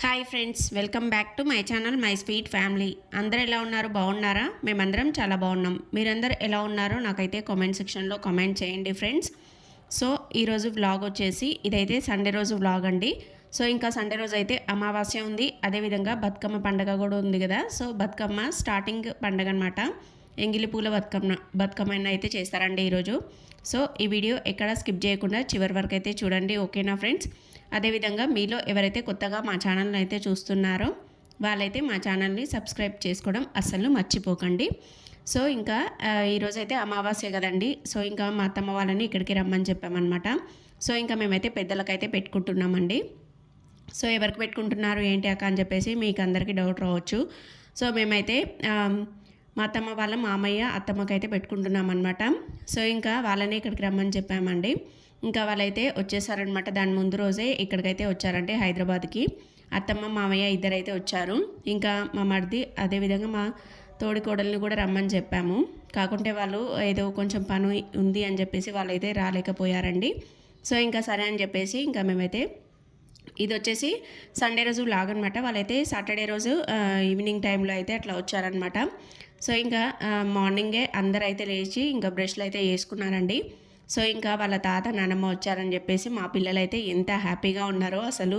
Hi friends welcome back to my channel my sweet family. అందరు ఎలా ఉన్నారు? బాగున్నారా? మేమందరం చాలా బాగున్నాం. మీరందరూ ఎలా ఉన్నారో నాకైతే కామెంట్ సెక్షన్లో కామెంట్ చేయండి ఫ్రెండ్స్. సో ఈరోజు వ్లాగ్ వచ్చేసి ఇదైతే సండే రోజు వ్లాగ్ అండి. సో ఇంకా సండే రోజు అయితే అమావాస్య ఉంది. అదేవిధంగా బతుకమ్మ పండగ కూడా ఉంది కదా. సో బతుకమ్మ స్టార్టింగ్ పండగ అనమాట ఎంగిలి పూల బతుకమ్మ బతుకమ్మని అయితే చేస్తారండి ఈరోజు సో ఈ వీడియో ఎక్కడ స్కిప్ చేయకుండా చివరి వరకు అయితే చూడండి ఓకేనా ఫ్రెండ్స్? అదేవిధంగా మీలో ఎవరైతే కొత్తగా మా ఛానల్ని అయితే చూస్తున్నారో వాళ్ళైతే మా ఛానల్ని సబ్స్క్రైబ్ చేసుకోవడం అస్సలు మర్చిపోకండి. సో ఇంకా ఈరోజైతే అమావాస్య కదండి. సో ఇంకా మా అత్తమ్మ వాళ్ళని ఇక్కడికి రమ్మని చెప్పామన్నమాట. సో ఇంకా మేమైతే పెద్దలకైతే పెట్టుకుంటున్నామండి. సో ఎవరికి పెట్టుకుంటున్నారు ఏంటి అక్క అని చెప్పేసి మీకు అందరికీ డౌట్ రావచ్చు. సో మేమైతే మా అత్తమ్మ వాళ్ళ మామయ్య అత్తమ్మకైతే పెట్టుకుంటున్నాం అనమాట సో ఇంకా వాళ్ళని ఇక్కడికి రమ్మని చెప్పామండి. ఇంకా వాళ్ళైతే వచ్చేసారనమాట దాని ముందు రోజే ఇక్కడికైతే వచ్చారంటే హైదరాబాద్కి. అత్తమ్మ మామయ్య ఇద్దరైతే వచ్చారు. ఇంకా మా మరిది అదేవిధంగా మా తోడి కోడల్ని కూడా రమ్మని చెప్పాము. కాకుంటే వాళ్ళు ఏదో కొంచెం పని ఉంది అని చెప్పేసి వాళ్ళైతే రాలేకపోయారండి. సో ఇంకా సరే అని చెప్పేసి ఇంకా మేమైతే ఇది వచ్చేసి సండే రోజు లాగ్ అనమాట వాళ్ళైతే సాటర్డే రోజు ఈవినింగ్ టైంలో అయితే అట్లా వచ్చారనమాట సో ఇంకా మార్నింగే అందరైతే అయితే లేచి ఇంకా బ్రష్లు అయితే వేసుకున్నారండి. సో ఇంకా వాళ్ళ తాత నానమ్మ వచ్చారని చెప్పేసి మా పిల్లలైతే ఎంత హ్యాపీగా ఉన్నారో అసలు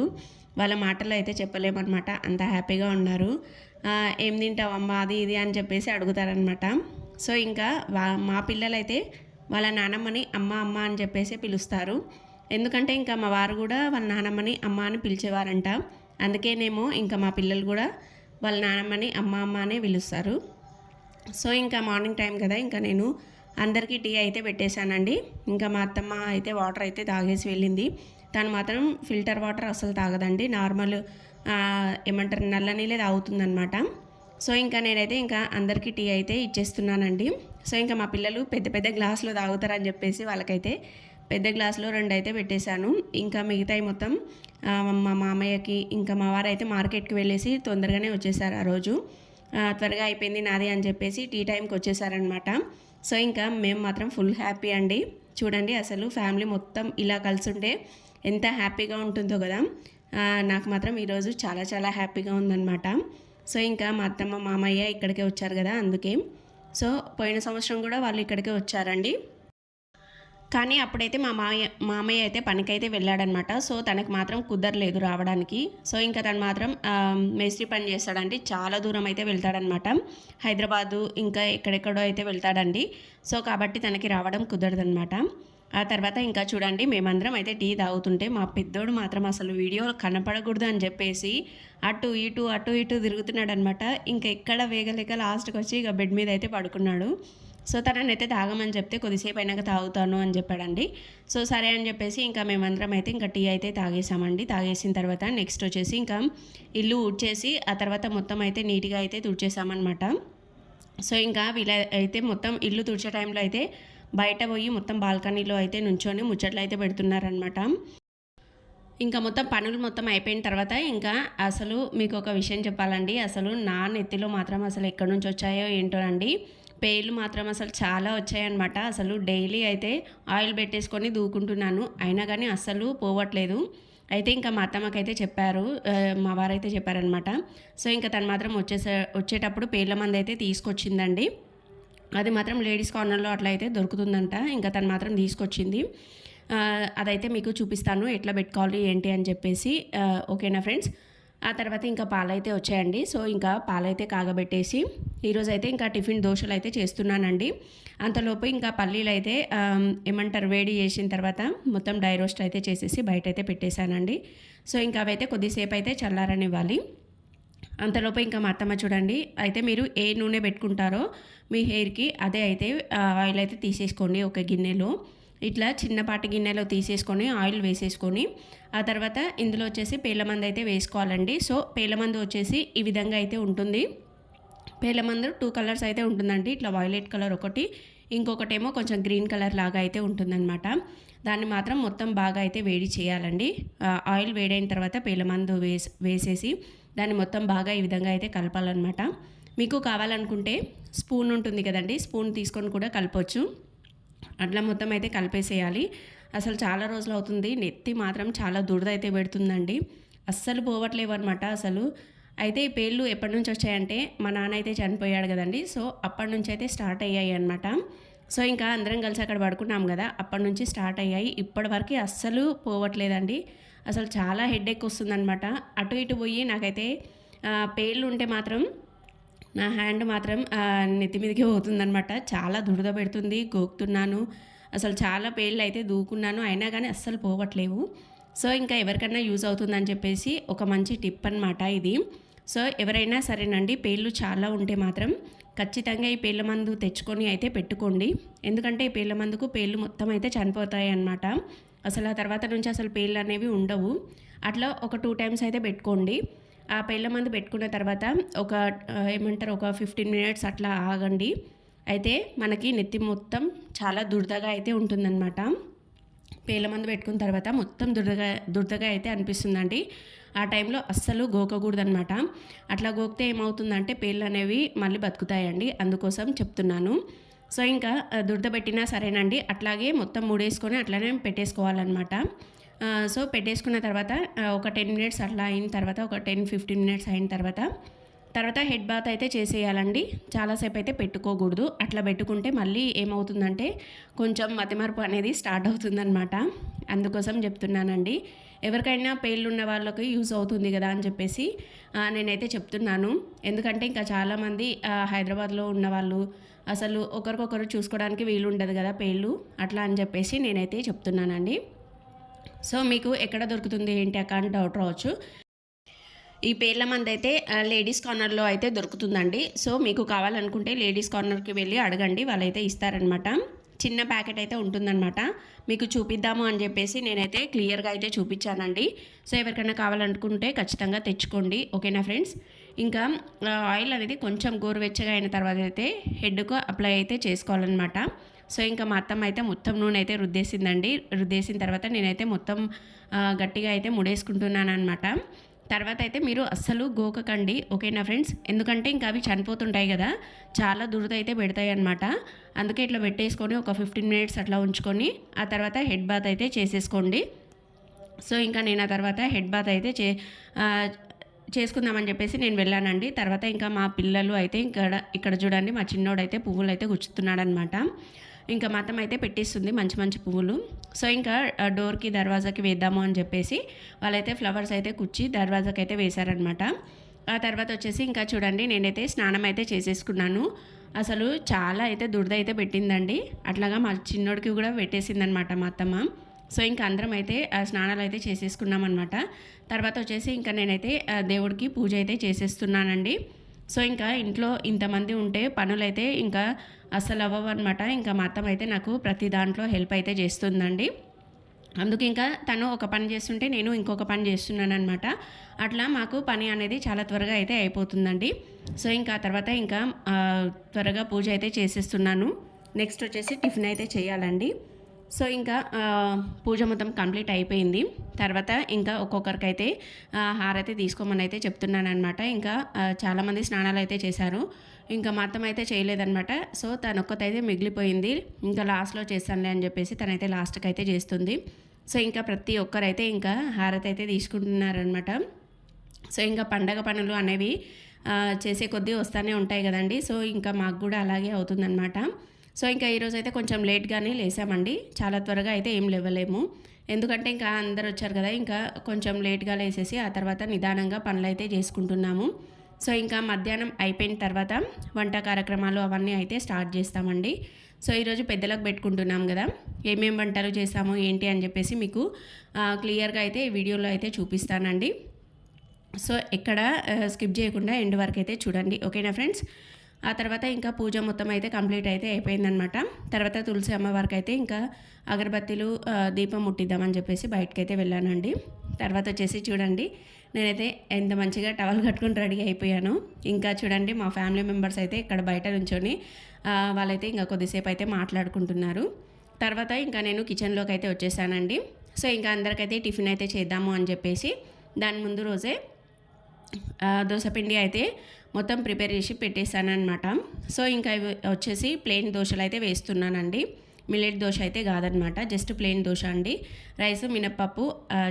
వాళ్ళ మాటలు అయితే చెప్పలేమన్నమాట. అంత హ్యాపీగా ఉన్నారు. ఏం తింటావమ్మా? అది ఇది అని చెప్పేసి అడుగుతారనమాట సో ఇంకా వా మా పిల్లలైతే వాళ్ళ నానమ్మని అమ్మ అమ్మ అని చెప్పేసి పిలుస్తారు. ఎందుకంటే ఇంకా మా వారు కూడా వాళ్ళ నానమ్మని అమ్మ అని పిలిచేవారంట. అందుకేనేమో ఇంకా మా పిల్లలు కూడా వాళ్ళ నానమ్మని అమ్మ అమ్మ అనే పిలుస్తారు. సో ఇంకా మార్నింగ్ టైం కదా ఇంకా నేను అందరికీ టీ అయితే పెట్టేశానండి. ఇంకా మా అత్తమ్మ అయితే వాటర్ అయితే తాగేసి వెళ్ళింది. తను మాత్రం ఫిల్టర్ వాటర్ అసలు తాగదండి. నార్మల్ ఏమంటారు నల్ల నీళ్ళే తాగుతుందనమాట సో ఇంకా నేనైతే ఇంకా అందరికీ టీ అయితే ఇచ్చేస్తున్నానండి. సో ఇంకా మా పిల్లలు పెద్ద పెద్ద గ్లాసులో తాగుతారని చెప్పేసి వాళ్ళకైతే పెద్ద గ్లాసులో రెండు అయితే పెట్టేశాను. ఇంకా మిగతాయి మొత్తం మా మామయ్యకి ఇంకా మా వారు అయితే మార్కెట్కి వెళ్ళేసి తొందరగానే వచ్చేసారు ఆ రోజు. త్వరగా అయిపోయింది నాది అని చెప్పేసి టీ టైంకి వచ్చేసారనమాట సో ఇంకా మేము మాత్రం ఫుల్ హ్యాపీ అండి. చూడండి అసలు ఫ్యామిలీ మొత్తం ఇలా కలిసి ఉంటే ఎంత హ్యాపీగా ఉంటుందో కదా. నాకు మాత్రం ఈరోజు చాలా చాలా హ్యాపీగా ఉందన్నమాట. సో ఇంకా మా అత్తమ్మ మామయ్య ఇక్కడికే వచ్చారు కదా అందుకే. సో పోయిన సంవత్సరం కూడా వాళ్ళు ఇక్కడికే వచ్చారండి. కానీ అప్పుడైతే మా మామయ్య మామయ్య అయితే పనికైతే వెళ్ళాడనమాట. సో తనకు మాత్రం కుదరలేదు రావడానికి. సో ఇంకా తను మాత్రం మేస్త్రి పని చేస్తాడండి చాలా దూరం అయితే వెళ్తాడనమాట. హైదరాబాదు ఇంకా ఎక్కడెక్కడో అయితే వెళ్తాడండి. సో కాబట్టి తనకి రావడం కుదరదనమాట. ఆ తర్వాత ఇంకా చూడండి మేమందరం అయితే టీ తాగుతుంటే మా పెద్దోడు మాత్రం అసలు వీడియో కనపడకూడదు అని చెప్పేసి అటు ఇటు అటు ఇటు తిరుగుతున్నాడు అనమాట ఇంకా ఎక్కడ వేగలేక లాస్ట్కి వచ్చి ఇక బెడ్ మీద అయితే పడుకున్నాడు. సో తననైతే తాగమని చెప్తే కొద్దిసేపు అయినాక తాగుతాను అని చెప్పాడండి. సో సరే అని చెప్పేసి ఇంకా మేమందరం అయితే ఇంకా టీ అయితే తాగేసామండి. తాగేసిన తర్వాత నెక్స్ట్ వచ్చేసి ఇంకా ఇల్లు ఊడ్చేసి ఆ తర్వాత మొత్తం అయితే నీట్గా అయితే తుడిచేసామన్నమాట. సో ఇంకా వీళ్ళ అయితే మొత్తం ఇల్లు తుడిచే టైంలో అయితే బయట పోయి మొత్తం బాల్కనీలో అయితే నుంచొని ముచ్చట్లు అయితే పెడుతున్నారనమాట ఇంకా మొత్తం పనులు మొత్తం అయిపోయిన తర్వాత ఇంకా అసలు మీకు ఒక విషయం చెప్పాలండి. అసలు నా నెత్తిలో మాత్రం అసలు ఎక్కడి నుంచి వచ్చాయో ఏంటోనండి పేర్లు మాత్రం అసలు చాలా వచ్చాయన్నమాట. అసలు డైలీ అయితే ఆయిల్ పెట్టేసుకొని దూకుంటున్నాను. అయినా కానీ అస్సలు పోవట్లేదు. అయితే ఇంకా మా అత్తమ్మకైతే చెప్పారు మా వారైతే చెప్పారనమాట సో ఇంకా తను మాత్రం వచ్చేసే వచ్చేటప్పుడు పేర్ల మంది అయితే తీసుకొచ్చిందండి. అది మాత్రం లేడీస్ కార్నర్లో అట్లా అయితే దొరుకుతుందంట. ఇంకా తను మాత్రం తీసుకొచ్చింది. అదైతే మీకు చూపిస్తాను ఎట్లా పెట్టుకోవాలి ఏంటి అని చెప్పేసి. ఓకేనా ఫ్రెండ్స్? ఆ తర్వాత ఇంకా పాలైతే వచ్చాయండి. సో ఇంకా పాలైతే కాగబెట్టేసి ఈరోజు అయితే ఇంకా టిఫిన్ దోశలు అయితే చేస్తున్నానండి. అంతలోపు ఇంకా పల్లీలు అయితే ఏమంటారు వేడి చేసిన తర్వాత మొత్తం డై రోస్ట్ అయితే చేసేసి బయట అయితే పెట్టేశానండి. సో ఇంకా అవైతే కొద్దిసేపు అయితే చల్లారనివ్వాలి. అంతలోపు ఇంకా మా అత్తమ్మ చూడండి అయితే మీరు ఏ నూనె పెట్టుకుంటారో మీ హెయిర్కి అదే అయితే ఆయిల్ అయితే తీసేసుకోండి ఒక గిన్నెలో. ఇట్లా చిన్నపాటి గిన్నెలో తీసేసుకొని ఆయిల్ వేసేసుకొని ఆ తర్వాత ఇందులో వచ్చేసి పేలమందు అయితే వేసుకోవాలండి. సో పేలమందు వచ్చేసి ఈ విధంగా అయితే ఉంటుంది. పేలమందు టూ కలర్స్ అయితే ఉంటుందండి. ఇట్లా వైలెట్ కలర్ ఒకటి ఇంకొకటేమో కొంచెం గ్రీన్ కలర్ లాగా అయితే ఉంటుందన్నమాట. దాన్ని మాత్రం మొత్తం బాగా అయితే వేడి చేయాలండి. ఆయిల్ వేడైన తర్వాత పేలమందు వేసి వేసేసి దాన్ని మొత్తం బాగా ఈ విధంగా అయితే కలపాలన్నమాట. మీకు కావాలనుకుంటే స్పూన్ ఉంటుంది కదండి స్పూన్ తీసుకొని కూడా కలపచ్చు. అట్లా మొత్తం అయితే కలిపేసేయాలి. అసలు చాలా రోజులు అవుతుంది. నెత్తి మాత్రం చాలా దురద అయితే పెడుతుందండి. అస్సలు పోవట్లేవు అనమాట అసలు. అయితే ఈ పేర్లు ఎప్పటి నుంచి వచ్చాయంటే మా నాన్న అయితే చనిపోయాడు కదండి. సో అప్పటి నుంచి అయితే స్టార్ట్ అయ్యాయి అనమాట సో ఇంకా అందరం కలిసి అక్కడ పడుకున్నాం కదా. అప్పటి నుంచి స్టార్ట్ అయ్యాయి. ఇప్పటి వరకు అస్సలు పోవట్లేదండి. అసలు చాలా హెడ్ వస్తుందన్నమాట. అటు ఇటు పోయి నాకైతే పేర్లు ఉంటే మాత్రం నా హ్యాండ్ మాత్రం నెత్తి మీదకి పోతుందనమాట చాలా దురద పెడుతుంది గోకుతున్నాను. అసలు చాలా పేర్లు అయితే దూకున్నాను అయినా కానీ అస్సలు పోవట్లేవు. సో ఇంకా ఎవరికైనా యూజ్ అవుతుందని చెప్పేసి ఒక మంచి టిప్ అనమాట ఇది. సో ఎవరైనా సరేనండి పేర్లు చాలా ఉంటే మాత్రం ఖచ్చితంగా ఈ పేళ్ళ మందు తెచ్చుకొని అయితే పెట్టుకోండి. ఎందుకంటే ఈ పేళ్ళ మందుకు పేర్లు మొత్తం అయితే చనిపోతాయి అన్నమాట. అసలు ఆ తర్వాత నుంచి అసలు పేర్లు అనేవి ఉండవు. అట్లా ఒక టూ టైమ్స్ అయితే పెట్టుకోండి. ఆ పెళ్ళ మందు పెట్టుకున్న తర్వాత ఒక ఏమంటారు ఒక ఫిఫ్టీన్ మినిట్స్ అట్లా ఆగండి. అయితే మనకి నెత్తి మొత్తం చాలా దురదగా అయితే ఉంటుందన్నమాట. పేల మందు పెట్టుకున్న తర్వాత మొత్తం దురదగా దురదగా అయితే అనిపిస్తుందండి. ఆ టైంలో అస్సలు గోకకూడదనమాట అట్లా గోకితే ఏమవుతుందంటే పేర్లు అనేవి మళ్ళీ బతుకుతాయండి. అందుకోసం చెప్తున్నాను. సో ఇంకా దురద పెట్టినా సరేనండి. అట్లాగే మొత్తం మూడేసుకొని అట్లానే పెట్టేసుకోవాలన్నమాట. సో పెట్టేసుకున్న తర్వాత ఒక టెన్ మినిట్స్ అట్లా అయిన తర్వాత ఒక టెన్ ఫిఫ్టీన్ మినిట్స్ అయిన తర్వాత తర్వాత హెడ్ బాత్ అయితే చేసేయాలండి. చాలాసేపు అయితే పెట్టుకోకూడదు. అట్లా పెట్టుకుంటే మళ్ళీ ఏమవుతుందంటే కొంచెం మతిమరుపు అనేది స్టార్ట్ అవుతుందన్నమాట. అందుకోసం చెప్తున్నానండి. ఎవరికైనా పేర్లు ఉన్న వాళ్ళకి యూజ్ అవుతుంది కదా అని చెప్పేసి నేనైతే చెప్తున్నాను. ఎందుకంటే ఇంకా చాలామంది హైదరాబాద్లో ఉన్న వాళ్ళు అసలు ఒకరికొకరు చూసుకోవడానికి వీలు ఉండదు కదా పేర్లు అట్లా అని చెప్పేసి నేనైతే చెప్తున్నానండి. సో మీకు ఎక్కడ దొరుకుతుంది ఏంటి అక్క అని డౌట్ రావచ్చు. ఈ పేర్ల మంది అయితే లేడీస్ కార్నర్లో అయితే దొరుకుతుందండి. సో మీకు కావాలనుకుంటే లేడీస్ కార్నర్కి వెళ్ళి అడగండి వాళ్ళైతే ఇస్తారనమాట చిన్న ప్యాకెట్ అయితే ఉంటుందన్నమాట. మీకు చూపిద్దాము అని చెప్పేసి నేనైతే క్లియర్గా అయితే చూపించానండి. సో ఎవరికైనా కావాలనుకుంటే ఖచ్చితంగా తెచ్చుకోండి. ఓకేనా ఫ్రెండ్స్? ఇంకా ఆయిల్ అనేది కొంచెం గోరువెచ్చగా అయిన తర్వాత అయితే హెడ్కు అప్లై అయితే చేసుకోవాలన్నమాట. సో ఇంకా మా అత్తమ్మ అయితే మొత్తం నూనె అయితే రుద్దేసిందండి. రుద్దేసిన తర్వాత నేనైతే మొత్తం గట్టిగా అయితే ముడేసుకుంటున్నాను అనమాట తర్వాత అయితే మీరు అస్సలు గోకకండి ఓకేనా ఫ్రెండ్స్? ఎందుకంటే ఇంకా అవి చనిపోతుంటాయి కదా చాలా దురద అయితే పెడతాయి అనమాట అందుకే ఇట్లా పెట్టేసుకొని ఒక ఫిఫ్టీన్ మినిట్స్ అట్లా ఉంచుకొని ఆ తర్వాత హెడ్ బాత్ అయితే చేసేసుకోండి. సో ఇంకా నేను ఆ తర్వాత హెడ్ బాత్ అయితే చే చేసుకుందామని చెప్పేసి నేను వెళ్ళానండి. తర్వాత ఇంకా మా పిల్లలు అయితే ఇక్కడ ఇక్కడ చూడండి మా చిన్నోడైతే పువ్వులు అయితే గుచ్చుతున్నాడనమాట ఇంకా మతం అయితే పెట్టిస్తుంది మంచి మంచి పువ్వులు. సో ఇంకా డోర్కి దర్వాజాకి వేద్దాము అని చెప్పేసి వాళ్ళైతే ఫ్లవర్స్ అయితే కుచ్చి దర్వాజాకి అయితే వేశారనమాట ఆ తర్వాత వచ్చేసి ఇంకా చూడండి నేనైతే స్నానం అయితే చేసేసుకున్నాను. అసలు చాలా అయితే దురద అయితే పెట్టిందండి. అట్లాగా మా చిన్నోడికి కూడా పెట్టేసిందనమాట మా అత్తమ్మ. సో ఇంకా అందరం అయితే ఆ, స్నానాలు అయితే చేసేసుకున్నాం అనమాట తర్వాత వచ్చేసి ఇంకా నేనైతే దేవుడికి పూజ అయితే చేసేస్తున్నానండి. సో ఇంకా ఇంట్లో ఇంతమంది ఉంటే పనులైతే ఇంకా అస్సలు అవ్వవు అనమాట ఇంకా మా అత్తమ్మ అయితే నాకు ప్రతి దాంట్లో హెల్ప్ అయితే చేస్తుందండి. అందుకు ఇంకా తను ఒక పని చేస్తుంటే నేను ఇంకొక పని చేస్తున్నాను అనమాట అట్లా మాకు పని అనేది చాలా త్వరగా అయితే అయిపోతుందండి. సో ఇంకా తర్వాత ఇంకా త్వరగా పూజ అయితే చేసేస్తున్నాను. నెక్స్ట్ వచ్చేసి టిఫిన్ అయితే చేయాలండి. సో ఇంకా పూజ మొత్తం కంప్లీట్ అయిపోయింది. తర్వాత ఇంకా ఒక్కొక్కరికైతే హారతి తీసుకోమని అయితే చెప్తున్నాను అనమాట ఇంకా చాలామంది స్నానాలు అయితే చేశారు. ఇంకా మా అత్తమ్మ అయితే సో తను ఒక్కతైతే మిగిలిపోయింది. ఇంకా లాస్ట్లో చేస్తానులే అని చెప్పేసి తనైతే లాస్ట్కి అయితే చేస్తుంది. సో ఇంకా ప్రతి ఒక్కరైతే ఇంకా హారతి అయితే తీసుకుంటున్నారనమాట సో ఇంకా పండగ పనులు అనేవి చేసే కొద్దీ వస్తూనే ఉంటాయి కదండి. సో ఇంకా మాకు కూడా అలాగే అవుతుందన్నమాట. సో ఇంకా ఈరోజు అయితే కొంచెం లేట్గానే లేసామండి. చాలా త్వరగా అయితే ఏం లేవలేము. ఎందుకంటే ఇంకా అందరు వచ్చారు కదా ఇంకా కొంచెం లేట్గా లేసేసి ఆ తర్వాత నిదానంగా పనులు అయితే చేసుకుంటున్నాము. సో ఇంకా మధ్యాహ్నం అయిపోయిన తర్వాత వంట కార్యక్రమాలు అవన్నీ అయితే స్టార్ట్ చేస్తామండి. సో ఈరోజు పెద్దలకు పెట్టుకుంటున్నాం కదా ఏమేం వంటలు చేసాము ఏంటి అని చెప్పేసి మీకు క్లియర్గా అయితే ఈ వీడియోలో అయితే చూపిస్తానండి. సో ఎక్కడ స్కిప్ చేయకుండా ఎండ్ వరకు అయితే చూడండి. ఓకేనా ఫ్రెండ్స్? ఆ తర్వాత ఇంకా పూజ మొత్తం అయితే కంప్లీట్ అయితే అయిపోయిందనమాట తర్వాత తులసి అమ్మవారికి అయితే ఇంకా అగరబత్తీలు దీపం ముట్టిద్దామని చెప్పేసి బయటకు అయితే వెళ్ళానండి. తర్వాత వచ్చేసి చూడండి నేనైతే ఎంత మంచిగా టవల్ కట్టుకొని రెడీ అయిపోయాను. ఇంకా చూడండి మా ఫ్యామిలీ మెంబర్స్ అయితే ఇక్కడ బయట నుంచొని వాళ్ళైతే ఇంకా కొద్దిసేపు అయితే మాట్లాడుకుంటున్నారు. తర్వాత ఇంకా నేను కిచెన్లోకి అయితే వచ్చేసానండి. సో ఇంకా అందరికైతే టిఫిన్ అయితే చేద్దాము అని చెప్పేసి దాని ముందు రోజే ఆ, దోసపిండి అయితే మొత్తం ప్రిపేర్ చేసి పెట్టేశాను అనమాట సో ఇంకా వచ్చేసి ప్లెయిన్ దోశలు అయితే వేస్తున్నానండి. మిల్లెట్ దోశ అయితే కాదనమాట జస్ట్ ప్లెయిన్ దోశ అండి. రైస్ మినప్పప్పు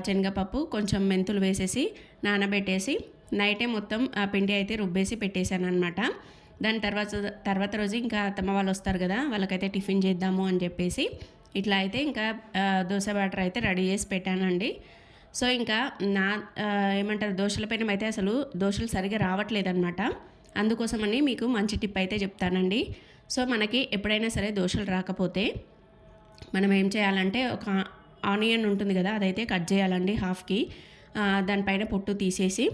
శనగపప్పు కొంచెం మెంతులు వేసేసి నానబెట్టేసి నైటే మొత్తం ఆ పిండి అయితే రుబ్బేసి పెట్టేశాను అనమాట దాని తర్వాత తర్వాత రోజు ఇంకా అత్తమ్మ వాళ్ళు వస్తారు కదా వాళ్ళకైతే టిఫిన్ చేద్దాము అని చెప్పేసి ఇట్లా అయితే ఇంకా దోశ బ్యాటర్ అయితే రెడీ చేసి పెట్టానండి. సో ఇంకా నా ఏమంటారు దోశల పైన అయితే అసలు దోశలు సరిగా రావట్లేదన్నమాట. అందుకోసమని మీకు మంచి టిప్ అయితే చెప్తానండి. సో మనకి ఎప్పుడైనా సరే దోశలు రాకపోతే మనం ఏం చేయాలంటే ఒక ఆనియన్ ఉంటుంది కదా అదైతే కట్ చేయాలండి హాఫ్కి. దానిపైన పొట్టు తీసేసి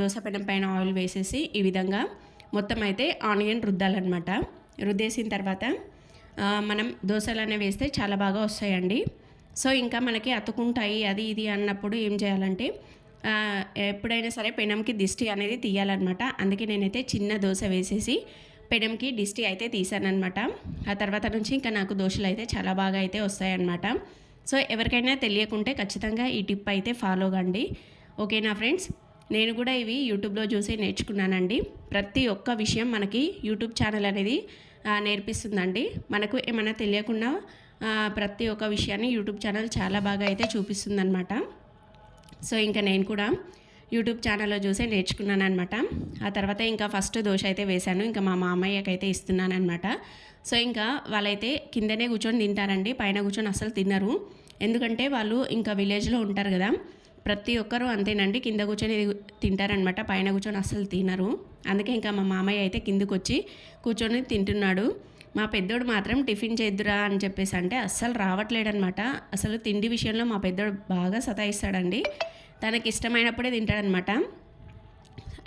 దోశ పెనం పైన ఆయిల్ వేసేసి ఈ విధంగా మొత్తం అయితే ఆనియన్ రుద్దాలన్నమాట. రుద్దేసిన తర్వాత మనం దోశలు అనేవి వేస్తే చాలా బాగా వస్తాయండి. సో ఇంకా మనకి అతుకుంటాయి అది ఇది అన్నప్పుడు ఏం చేయాలంటే ఎప్పుడైనా సరే పెనంకి దిష్టి అనేది తీయాలన్నమాట. అందుకే నేనైతే చిన్న దోశ వేసేసి పెనంకి దిష్టి అయితే తీసానమాట ఆ తర్వాత నుంచి ఇంకా నాకు దోశలు అయితే చాలా బాగా అయితే వస్తాయన్నమాట. సో ఎవరికైనా తెలియకుంటే ఖచ్చితంగా ఈ టిప్ అయితే ఫాలో కండి. ఓకేనా ఫ్రెండ్స్? నేను కూడా ఇవి యూట్యూబ్లో చూసి నేర్చుకున్నానండి. ప్రతి ఒక్క విషయం మనకి యూట్యూబ్ ఛానల్ అనేది నేర్పిస్తుందండి. మనకు ఏమైనా తెలియకుండా ప్రతి ఒక్క విషయాన్ని యూట్యూబ్ ఛానల్ చాలా బాగా అయితే చూపిస్తుందనమాట సో ఇంకా నేను కూడా యూట్యూబ్ ఛానల్లో చూసే నేర్చుకున్నాను అనమాట ఆ తర్వాత ఇంకా ఫస్ట్ దోశ అయితే వేశాను. ఇంకా మా మామయ్యకి అయితే ఇస్తున్నాను అనమాట సో ఇంకా వాళ్ళైతే కిందనే కూర్చొని తింటారండి. పైన కూర్చొని అసలు తినరు. ఎందుకంటే వాళ్ళు ఇంకా విలేజ్లో ఉంటారు కదా. ప్రతి ఒక్కరూ అంతేనండి. కింద కూర్చొని తింటారనమాట పైన కూర్చొని అస్సలు తినరు. అందుకే ఇంకా మా మామయ్య అయితే కిందకు వచ్చి కూర్చొని తింటున్నాడు. మా పెద్దోడు మాత్రం టిఫిన్ చేద్దురా అని చెప్పేసి అంటే అస్సలు రావట్లేడనమాట. అసలు తిండి విషయంలో మా పెద్దోడు బాగా సతాయిస్తాడండి. తనకి ఇష్టమైనప్పుడే తింటాడనమాట.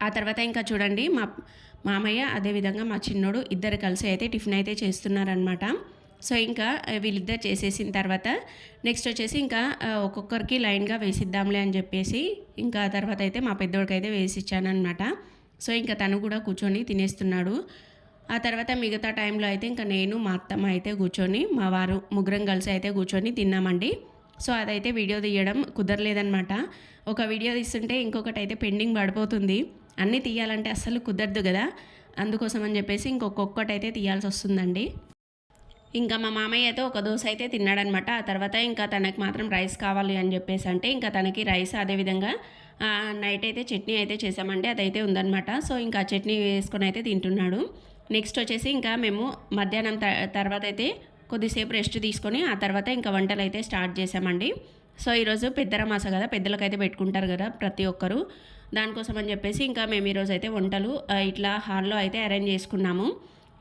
ఆ తర్వాత ఇంకా చూడండి మా మామయ్య అదేవిధంగా మా చిన్నోడు ఇద్దరు కలిసి అయితే టిఫిన్ అయితే చేస్తున్నారనమాట. సో ఇంకా వీళ్ళిద్దరు చేసేసిన తర్వాత నెక్స్ట్ వచ్చేసి ఇంకా ఒక్కొక్కరికి లైన్గా వేసిద్దాంలే అని చెప్పేసి ఇంకా తర్వాత అయితే మా పెద్దోడికి అయితే వేసి ఇచ్చానమాట సో ఇంకా తను కూడా కూర్చొని తినేస్తున్నాడు. ఆ తర్వాత మిగతా టైంలో అయితే ఇంకా నేను మా అత్తమ్మ అయితే కూర్చొని మా వారు ముగ్గురం కలిసి అయితే కూర్చొని తిన్నామండి. సో అదైతే వీడియో తీయడం కుదరలేదనమాట ఒక వీడియో తీస్తుంటే ఇంకొకటి అయితే పెండింగ్ పడిపోతుంది. అన్నీ తీయాలంటే అస్సలు కుదరదు కదా. అందుకోసం అని చెప్పేసి ఇంకొకొక్కటి అయితే తీయాల్సి వస్తుందండి. ఇంకా మా మామయ్య అయితే ఒక దోశ అయితే తిన్నాడనమాట ఆ తర్వాత ఇంకా తనకి మాత్రం రైస్ కావాలి అని చెప్పేసి అంటే ఇంకా తనకి రైస్ అదేవిధంగా నైట్ అయితే చట్నీ అయితే చేసామండి అదైతే ఉందన్నమాట. సో ఇంకా చట్నీ వేసుకొని అయితే తింటున్నాడు. నెక్స్ట్ వచ్చేసి ఇంకా మేము మధ్యాహ్నం త- తర్వాత అయితే కొద్దిసేపు రెస్ట్ తీసుకొని ఆ తర్వాత ఇంకా వంటలు అయితే స్టార్ట్ చేసామండి. సో ఈరోజు పెద్దరమాస కదా పెద్దలకైతే పెట్టుకుంటారు కదా ప్రతి ఒక్కరు. దానికోసం అని చెప్పేసి ఇంకా మేము ఈరోజు అయితే వంటలు ఇట్లా హాల్లో అయితే అరేంజ్ చేసుకున్నాము.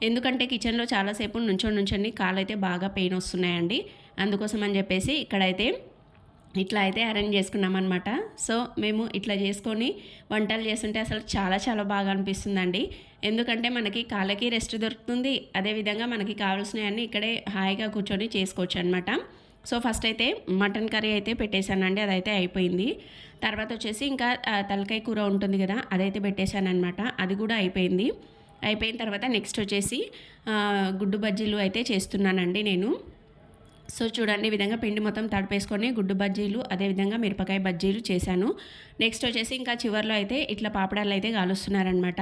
ఎందుకంటే కిచెన్లో చాలాసేపు నుంచో నుంచొని కాళ్ళు అయితే బాగా పెయిన్ వస్తున్నాయండి. అందుకోసం అని చెప్పేసి ఇక్కడైతే ఇట్లా అయితే అరేంజ్ చేసుకున్నామన్నమాట. సో మేము ఇట్లా చేసుకొని వంటలు చేస్తుంటే అసలు చాలా చాలా బాగా అనిపిస్తుందండి. ఎందుకంటే మనకి కాళ్ళకి రెస్ట్ దొరుకుతుంది. అదేవిధంగా మనకి కావాల్సినవన్నీ ఇక్కడే హాయిగా కూర్చొని చేసుకోవచ్చు అనమాట సో ఫస్ట్ అయితే మటన్ కర్రీ అయితే పెట్టేశానండి. అదైతే అయిపోయింది. తర్వాత వచ్చేసి ఇంకా తలకాయ కూర ఉంటుంది కదా అదైతే పెట్టేశానమాట అనమాట అది కూడా అయిపోయింది. అయిపోయిన తర్వాత నెక్స్ట్ వచ్చేసి గుడ్డు బజ్జీలు అయితే చేస్తున్నానండి నేను. సో చూడండి ఈ విధంగా పిండి మొత్తం తడిపేసుకొని గుడ్డు బజ్జీలు అదేవిధంగా మిరపకాయ బజ్జీలు చేశాను. నెక్స్ట్ వచ్చేసి ఇంకా చివర్లో అయితే ఇట్లా పాపడాలు అయితే కాలుస్తున్నారనమాట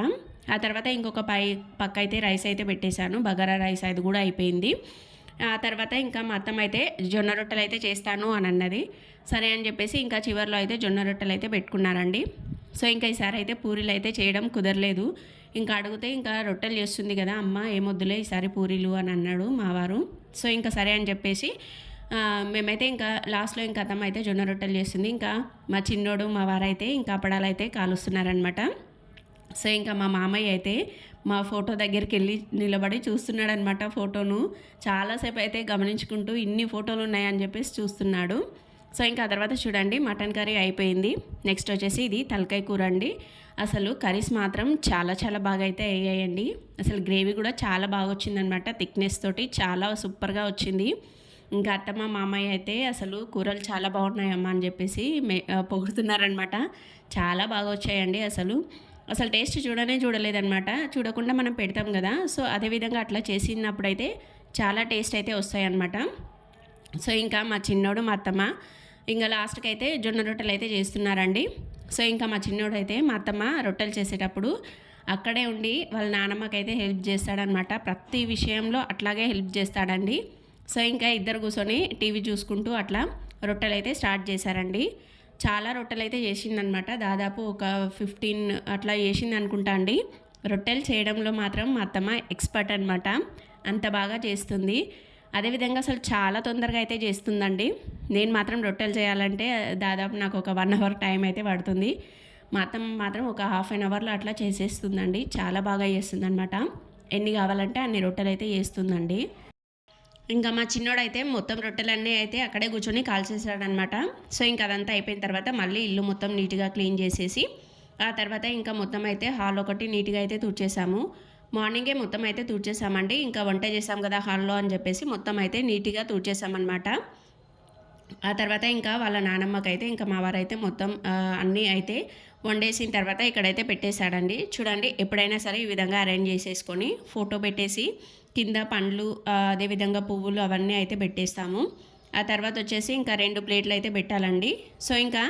ఆ తర్వాత ఇంకొక పై పక్క అయితే రైస్ అయితే పెట్టేశాను. బగారా రైస్ అది కూడా అయిపోయింది. ఆ తర్వాత ఇంకా మా అత్తమ్మ అయితే జొన్న రొట్టెలు అయితే చేస్తాను అని అన్నది. సరే అని చెప్పేసి ఇంకా చివర్లో అయితే జొన్న రొట్టెలు అయితే పెట్టుకున్నారండి. సో ఇంకా ఈసారి అయితే పూరీలు అయితే చేయడం కుదరలేదు. ఇంకా అడిగితే ఇంకా రొట్టెలు చేస్తుంది కదా అమ్మ ఏమొద్దులే ఈసారి పూరీలు అని అన్నాడు మావారు సో ఇంకా సరే అని చెప్పేసి మేమైతే ఇంకా లాస్ట్లో ఇంకా అత్తమ్మ అయితే జొన్న రొట్టెలు చేస్తుంది. ఇంకా మా చిన్నోడు మా వారైతే ఇంకా అప్పడాలు అయితే కాలుస్తున్నారనమాట సో ఇంకా మా మామయ్య అయితే మా ఫోటో దగ్గరికి వెళ్ళి నిలబడి చూస్తున్నాడనమాట ఫోటోను. చాలాసేపు అయితే గమనించుకుంటూ ఇన్ని ఫోటోలు ఉన్నాయని చెప్పేసి చూస్తున్నాడు. సో ఇంకా ఆ తర్వాత చూడండి మటన్ కర్రీ అయిపోయింది. నెక్స్ట్ వచ్చేసి ఇది తలకాయ కూర అండి. అసలు కర్రీస్ మాత్రం చాలా చాలా బాగా అయితే అయ్యాయండి. అసలు గ్రేవీ కూడా చాలా బాగా వచ్చిందనమాట థిక్నెస్ తోటి చాలా సూపర్గా వచ్చింది. ఇంకా అత్తమ్మ మామయ్య అయితే అసలు కూరలు చాలా బాగున్నాయమ్మా అని చెప్పేసి మే పొగుడుతున్నారనమాట చాలా బాగా వచ్చాయండి అసలు. అసలు టేస్ట్ చూడనే చూడలేదన్నమాట. చూడకుండా మనం పెడతాం కదా. సో అదేవిధంగా అట్లా చేసినప్పుడైతే చాలా టేస్ట్ అయితే వస్తాయన్నమాట. సో ఇంకా మా చిన్నోడు మా అత్తమ్మ ఇంకా లాస్ట్కి అయితే జొన్న రొట్టెలు అయితే చేస్తున్నారండి. సో ఇంకా మా చిన్నోడైతే మా అత్తమ్మ రొట్టెలు చేసేటప్పుడు అక్కడే ఉండి వాళ్ళ నానమ్మకైతే హెల్ప్ చేస్తాడనమాట ప్రతి విషయంలో అట్లాగే హెల్ప్ చేస్తాడండి. సో ఇంకా ఇద్దరు కూర్చొని టీవీ చూసుకుంటూ అట్లా రొట్టెలు అయితే స్టార్ట్ చేశారండి. చాలా రొట్టెలు అయితే చేసిందనమాట దాదాపు ఒక ఫిఫ్టీన్ అట్లా చేసింది అనుకుంటా అండి. రొట్టెలు చేయడంలో మాత్రం మా అత్తమ్మ ఎక్స్పర్ట్ అనమాట అంత బాగా చేస్తుంది. అదేవిధంగా అసలు చాలా తొందరగా అయితే చేస్తుందండి. నేను మాత్రం రొట్టెలు చేయాలంటే దాదాపు నాకు ఒక వన్ అవర్ టైం అయితే పడుతుంది. మా అత్తమ్మ మాత్రం ఒక హాఫ్ అన్ అవర్లో అట్లా చేసేస్తుందండి. చాలా బాగా చేస్తుందనమాట ఎన్ని కావాలంటే అన్ని రొట్టెలు అయితే చేస్తుందండి. ఇంకా మా చిన్నోడైతే మొత్తం రొట్టెలన్నీ అయితే అక్కడే కూర్చొని కాల్చేసాడనమాట సో ఇంకా అదంతా అయిపోయిన తర్వాత మళ్ళీ ఇల్లు మొత్తం నీట్గా క్లీన్ చేసేసి ఆ తర్వాత ఇంకా మొత్తం అయితే హాల్ ఒకటి నీట్గా అయితే తుడిచేసాము. మార్నింగే మొత్తం అయితే తుడిచేసామండి. ఇంకా వంట చేసాం కదా హాల్లో అని చెప్పేసి మొత్తం అయితే నీట్గా తుడిచేసామన్నమాట. ఆ తర్వాత ఇంకా వాళ్ళ నానమ్మకైతే ఇంకా మా వారైతే మొత్తం అన్నీ అయితే వండేసిన తర్వాత ఇక్కడైతే పెట్టేశాడండి. చూడండి ఎప్పుడైనా సరే ఈ విధంగా అరేంజ్ చేసేసుకొని ఫోటో పెట్టేసి కింద పండ్లు అదేవిధంగా పువ్వులు అవన్నీ అయితే పెట్టేస్తాము. ఆ తర్వాత వచ్చేసి ఇంకా రెండు ప్లేట్లు అయితే పెట్టాలండి. సో ఇంకా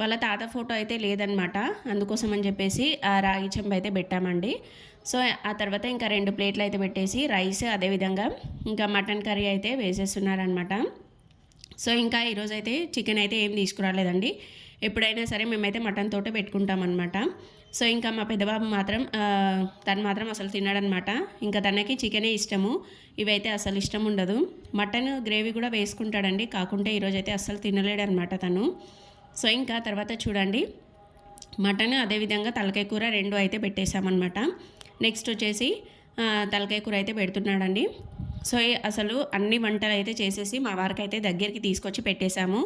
వాళ్ళ తాత ఫోటో అయితే లేదనమాట అందుకోసం అని చెప్పేసి రాగి చెంబు అయితే పెట్టామండి. సో ఆ తర్వాత ఇంకా రెండు ప్లేట్లు అయితే పెట్టేసి రైస్ అదేవిధంగా ఇంకా మటన్ కర్రీ అయితే వేసేస్తున్నారనమాట సో ఇంకా ఈరోజు అయితే చికెన్ అయితే ఏం తీసుకురాలేదండి. ఎప్పుడైనా సరే మేమైతే మటన్ తోటే పెట్టుకుంటామన్నమాట. సో ఇంకా మా పెద్దబాబు మాత్రం తను మాత్రం అసలు తిన్నాడనమాట ఇంకా తనకి చికెనే ఇష్టము. ఇవైతే అసలు ఇష్టం ఉండదు. మటన్ గ్రేవీ కూడా వేసుకుంటాడండి. కాకుంటే ఈరోజు అయితే అస్సలు తినలేడనమాట తను. సో ఇంకా తర్వాత చూడండి. మటన్ అదేవిధంగా తలకాయ కూర రెండు అయితే పెట్టేశామన్నమాట. నెక్స్ట్ వచ్చేసి తలకాయ కూర అయితే పెడుతున్నాడండి. సో అసలు అన్ని వంటలు అయితే చేసేసి మా వారికి అయితే దగ్గరికి తీసుకొచ్చి పెట్టేశాము.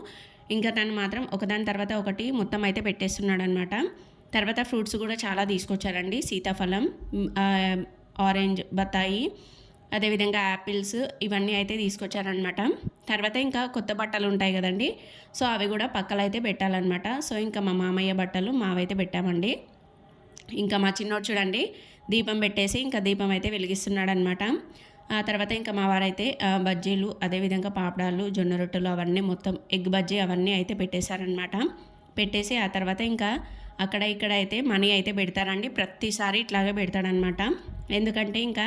ఇంకా తను మాత్రం ఒకదాని తర్వాత ఒకటి మొత్తం అయితే పెట్టేస్తున్నాడు అనమాట తర్వాత ఫ్రూట్స్ కూడా చాలా తీసుకొచ్చారండి. సీతాఫలం ఆరెంజ్ బత్తాయి అదేవిధంగా యాపిల్స్ ఇవన్నీ అయితే తీసుకొచ్చారనమాట తర్వాత ఇంకా కొత్త బట్టలు ఉంటాయి కదండి. సో అవి కూడా పక్కల అయితే పెట్టాలన్నమాట. సో ఇంకా మా మామయ్య బట్టలు మావైతే పెట్టామండి. ఇంకా మా చిన్నోడు చూడండి దీపం పెట్టేసి ఇంకా దీపం అయితే వెలిగిస్తున్నాడు అనమాట ఆ తర్వాత ఇంకా మా వారైతే బజ్జీలు అదేవిధంగా పాపడాలు జొన్న రొట్టెలు అవన్నీ మొత్తం ఎగ్ బజ్జీ అవన్నీ అయితే పెట్టేశారనమాట. పెట్టేసి ఆ తర్వాత ఇంకా అక్కడ ఇక్కడ అయితే మనీ అయితే పెడతారండి. ప్రతిసారి ఇట్లాగే పెడతాడనమాట. ఎందుకంటే ఇంకా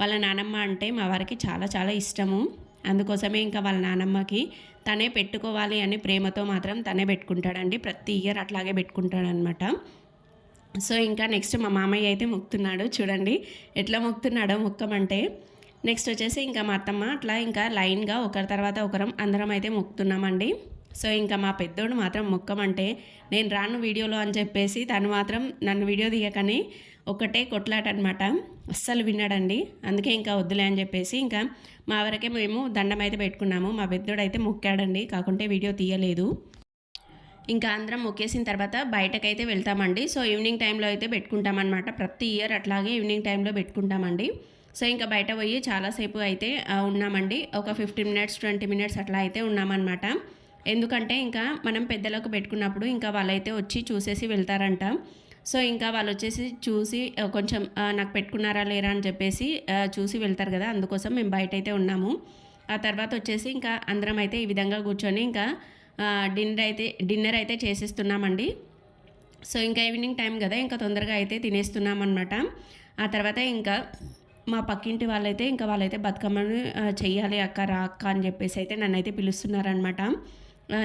వాళ్ళ నానమ్మ అంటే మా వారికి చాలా చాలా ఇష్టము. అందుకోసమే ఇంకా వాళ్ళ నానమ్మకి తనే పెట్టుకోవాలి అని ప్రేమతో మాత్రం తనే పెట్టుకుంటాడండి. ప్రతి ఇయర్ అట్లాగే పెట్టుకుంటాడనమాట. సో ఇంకా నెక్స్ట్ మా మామయ్య అయితే మొక్కుతున్నాడు. చూడండి ఎట్లా మొక్కుతున్నాడో మొక్కమంటే నెక్స్ట్ వచ్చేసి ఇంకా మా అత్తమ్మ అట్లా ఇంకా లైన్గా ఒకరి తర్వాత ఒకరం అందరం అయితే మొక్కుతున్నామండి. సో ఇంకా మా పెద్దోడు మాత్రం మొక్కమంటే నేను రాను వీడియోలో అని చెప్పేసి తను మాత్రం నన్ను వీడియో తీయకని ఒకటే కొట్లాట అనమాట అస్సలు విన్నాడండి అందుకే ఇంకా వద్దులే అని చెప్పేసి ఇంకా మా వరకే మేము దండం అయితే పెట్టుకున్నాము. మా పెద్దోడు అయితే మొక్కాడండి. కాకుంటే వీడియో తీయలేదు. ఇంకా అందరం మొక్కేసిన తర్వాత బయటకైతే వెళ్తామండి. సో ఈవినింగ్ టైంలో అయితే పెట్టుకుంటామన్నమాట. ప్రతి ఇయర్ అట్లాగే ఈవినింగ్ టైంలో పెట్టుకుంటామండి. సో ఇంకా బయట పోయి చాలాసేపు అయితే ఉన్నామండి. ఒక ఫిఫ్టీన్ మినిట్స్ ట్వంటీ మినిట్స్ అట్లా అయితే ఉన్నామన్నమాట. ఎందుకంటే ఇంకా మనం పెద్దలకు పెట్టుకున్నప్పుడు ఇంకా వాళ్ళైతే వచ్చి చూసేసి వెళ్తారంట. సో ఇంకా వాళ్ళు వచ్చేసి చూసి కొంచెం నాకు పెట్టుకున్నారా లేరా? అని చెప్పేసి చూసి వెళ్తారు కదా. అందుకోసం మేము బయట అయితే ఉన్నాము. ఆ తర్వాత వచ్చేసి ఇంకా అందరం అయితే ఈ విధంగా కూర్చొని ఇంకా డిన్నర్ అయితే డిన్నర్ అయితే చేసేస్తున్నామండి. సో ఇంకా ఈవినింగ్ టైం కదా ఇంకా తొందరగా అయితే తినేస్తున్నాం అనమాట ఆ తర్వాత ఇంకా మా పక్కింటి వాళ్ళైతే ఇంకా వాళ్ళైతే బతుకమ్మను చెయ్యాలి అక్క రా అక్క అని చెప్పేసి అయితే నన్ను అయితే పిలుస్తున్నారనమాట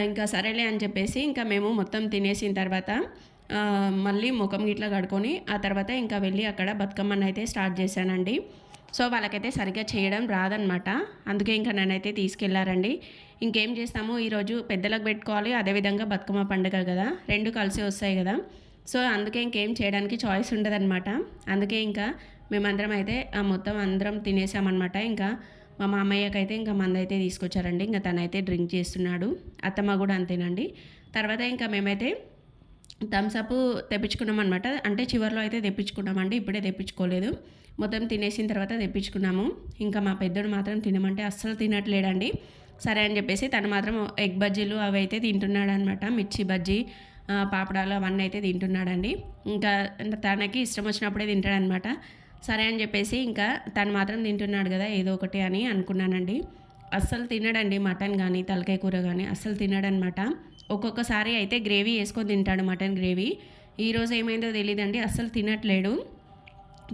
ఇంకా సరేలే అని చెప్పేసి ఇంకా మేము మొత్తం తినేసిన తర్వాత మళ్ళీ ముఖం గిట్లా కడుకొని ఆ తర్వాత ఇంకా వెళ్ళి అక్కడ బతుకమ్మను అయితే స్టార్ట్ చేశానండి. సో వాళ్ళకైతే సరిగ్గా చేయడం రాదనమాట అందుకే ఇంకా నన్నైతే తీసుకెళ్ళారండి. ఇంకేం చేస్తాము? ఈరోజు పెద్దలకు పెట్టుకోవాలి. అదేవిధంగా బతుకమ్మ పండుగ కదా. రెండు కలిసి వస్తాయి కదా. సో అందుకే ఇంకేం చేయడానికి చాయిస్ ఉండదన్నమాట. అందుకే ఇంకా మేమందరం అయితే ఆ మొత్తం అందరం తినేసామన్నమాట. ఇంకా మా మామయ్యకి అయితే ఇంకా మంద అయితే తీసుకొచ్చారండి. ఇంకా తనైతే డ్రింక్ చేస్తున్నాడు. అత్తమ్మ కూడా అంతేనండి. తర్వాత ఇంకా మేమైతే థమ్స్అప్ తెప్పించుకున్నాం అనమాట అంటే చివరిలో అయితే తెప్పించుకున్నామండి. ఇప్పుడే తెప్పించుకోలేదు. మొత్తం తినేసిన తర్వాత తెప్పించుకున్నాము. ఇంకా మా పెద్దోడు మాత్రం తినమంటే అస్సలు తినట్లేడండి. సరే అని చెప్పేసి తను మాత్రం ఎగ్ బజ్జీలు అవి అయితే తింటున్నాడు అనమాట మిర్చి బజ్జీ పాపడాలు అవన్నీ అయితే తింటున్నాడండి. ఇంకా తనకి ఇష్టం వచ్చినప్పుడే తింటాడనమాట సరే అని చెప్పేసి ఇంకా తను మాత్రం తింటున్నాడు కదా ఏదో ఒకటి అని అనుకున్నానండి. అస్సలు తినడండి మటన్ కానీ తలకాయ కూర కానీ అస్సలు తినడనమాట ఒక్కొక్కసారి అయితే గ్రేవీ వేసుకొని తింటాడు మటన్ గ్రేవీ. ఈరోజు ఏమైందో తెలియదండి అస్సలు తినట్లేడు.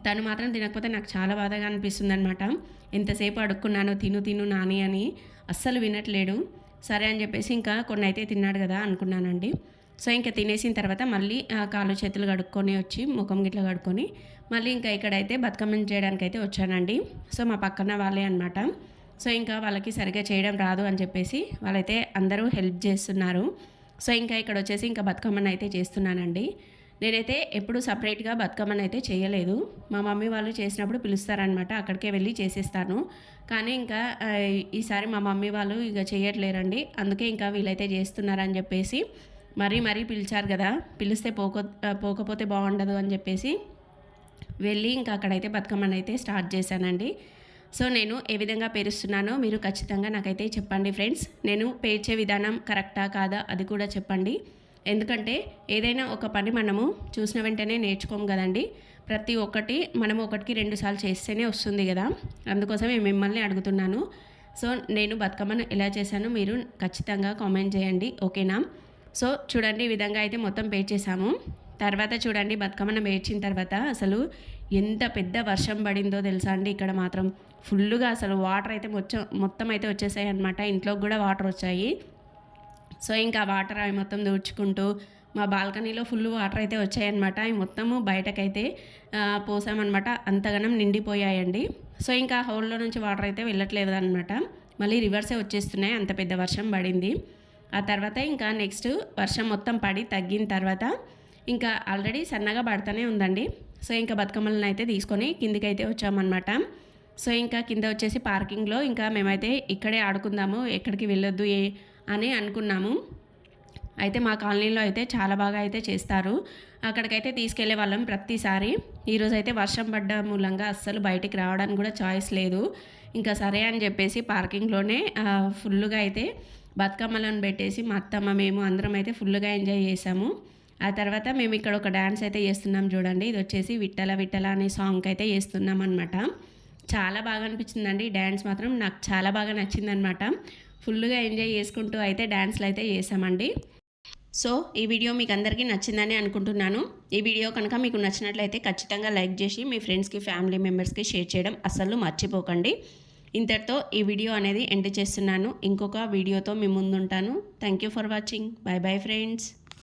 తను మాత్రం తినకపోతే నాకు చాలా బాధగా అనిపిస్తుంది అనమాట ఎంతసేపు అడుక్కున్నానో తిను తిను నాని అని అస్సలు వినట్లేడు. సరే అని చెప్పేసి ఇంకా కొన్ని అయితే తిన్నాడు కదా అనుకున్నానండి. సో ఇంకా తినేసిన తర్వాత మళ్ళీ కాళ్ళు చేతులు కడుక్కొని వచ్చి ముఖం గిట్ల కడుక్కొని మళ్ళీ ఇంకా ఇక్కడైతే బతుకమ్మని చేయడానికి అయితే వచ్చానండి. సో మా పక్కన వాళ్ళే అనమాట సో ఇంకా వాళ్ళకి సరిగ్గా చేయడం రాదు అని చెప్పేసి వాళ్ళైతే అందరూ హెల్ప్ చేస్తున్నారు. సో ఇంకా ఇక్కడ వచ్చేసి ఇంకా బతుకమ్మని అయితే చేస్తున్నానండి. నేనైతే ఎప్పుడు సపరేట్గా బతుకమ్మని అయితే చేయలేదు. మా మమ్మీ వాళ్ళు చేసినప్పుడు పిలుస్తారనమాట అక్కడికే వెళ్ళి చేసేస్తాను. కానీ ఇంకా ఈసారి మా మమ్మీ వాళ్ళు ఇక చేయట్లేరండి. అందుకే ఇంకా వీళ్ళైతే చేస్తున్నారని చెప్పేసి మరీ మరీ పిలిచారు కదా. పిలిస్తే పోక పోకపోతే బాగుండదు అని చెప్పేసి వెళ్ళి ఇంకా అక్కడైతే బతుకమ్మని అయితే స్టార్ట్ చేశానండి. సో నేను ఏ విధంగా పేరుస్తున్నానో మీరు ఖచ్చితంగా నాకైతే చెప్పండి ఫ్రెండ్స్. నేను పేర్చే విధానం కరెక్టా కాదా అది కూడా చెప్పండి. ఎందుకంటే ఏదైనా ఒక పని మనము చూసిన వెంటనే నేర్చుకోము కదండి. ప్రతి ఒక్కటి మనం ఒకటికి రెండుసార్లు చేస్తేనే వస్తుంది కదా. అందుకోసమే మిమ్మల్ని అడుగుతున్నాను. సో నేను బతుకమ్మను ఎలా చేశానో మీరు ఖచ్చితంగా కామెంట్ చేయండి. ఓకేనా? సో చూడండి ఈ విధంగా అయితే మొత్తం పే చేసాము తర్వాత చూడండి బతుకమ్మను వేర్చిన తర్వాత అసలు ఎంత పెద్ద వర్షం పడిందో తెలుసా అండి. ఇక్కడ మాత్రం ఫుల్గా అసలు వాటర్ అయితే మొత్తం మొత్తం అయితే వచ్చేసాయి అనమాట ఇంట్లోకి కూడా వాటర్ వచ్చాయి. సో ఇంకా వాటర్ అవి మొత్తం దూడ్చుకుంటూ మా బాల్కనీలో ఫుల్ వాటర్ అయితే వచ్చాయన్నమాట. అవి మొత్తము బయటకైతే పోసామన్నమాట. అంతగానం నిండిపోయాయండి. సో ఇంకా హోల్లో నుంచి వాటర్ అయితే వెళ్ళట్లేదు అనమాట మళ్ళీ రివర్సే వచ్చేస్తున్నాయి. అంత పెద్ద వర్షం పడింది. ఆ తర్వాత ఇంకా నెక్స్ట్ వర్షం మొత్తం పడి తగ్గిన తర్వాత ఇంకా ఆల్రెడీ సన్నగా పడుతూనే ఉందండి. సో ఇంకా బతుకమ్మలను అయితే తీసుకొని కిందికి అయితే వచ్చామన్నమాట. సో ఇంకా కింద వచ్చేసి పార్కింగ్లో ఇంకా మేమైతే ఇక్కడే ఆడుకుందాము. ఎక్కడికి వెళ్ళొద్దు ఏ అని అనుకున్నాము. అయితే మా కాలనీలో అయితే చాలా బాగా అయితే చేస్తారు. అక్కడికైతే తీసుకెళ్ళే వాళ్ళం ప్రతిసారి. ఈరోజు అయితే వర్షం పడ్డ మూలంగా అస్సలు బయటికి రావడానికి కూడా చాయిస్ లేదు. ఇంకా సరే అని చెప్పేసి పార్కింగ్లోనే ఫుల్గా అయితే బతుకమ్మలను పెట్టేసి మా అత్తమ్మ మేము అందరం అయితే ఫుల్గా ఎంజాయ్ చేసాము. ఆ తర్వాత మేము ఇక్కడ ఒక డ్యాన్స్ అయితే చేస్తున్నాం చూడండి. ఇది వచ్చేసి విట్టల విట్టల అనే సాంగ్ అయితే చేస్తున్నాం అనమాట చాలా బాగా అనిపించిందండి డ్యాన్స్ మాత్రం. నాకు చాలా బాగా నచ్చిందనమాట ఫుల్గా ఎంజాయ్ చేసుకుంటూ అయితే డ్యాన్స్లు అయితే చేసామండి. సో ఈ వీడియో మీకు అందరికీ నచ్చిందని అనుకుంటున్నాను. ఈ వీడియో కనుక మీకు నచ్చినట్లయితే ఖచ్చితంగా లైక్ చేసి మీ ఫ్రెండ్స్కి ఫ్యామిలీ మెంబర్స్కి షేర్ చేయడం అస్సలు మర్చిపోకండి. ఇంతటితో ఈ వీడియో అనేది ఎండ్ చేస్తున్నాను. ఇంకొక వీడియోతో మీ ముందుంటాను. Thank you for watching. Bye bye friends.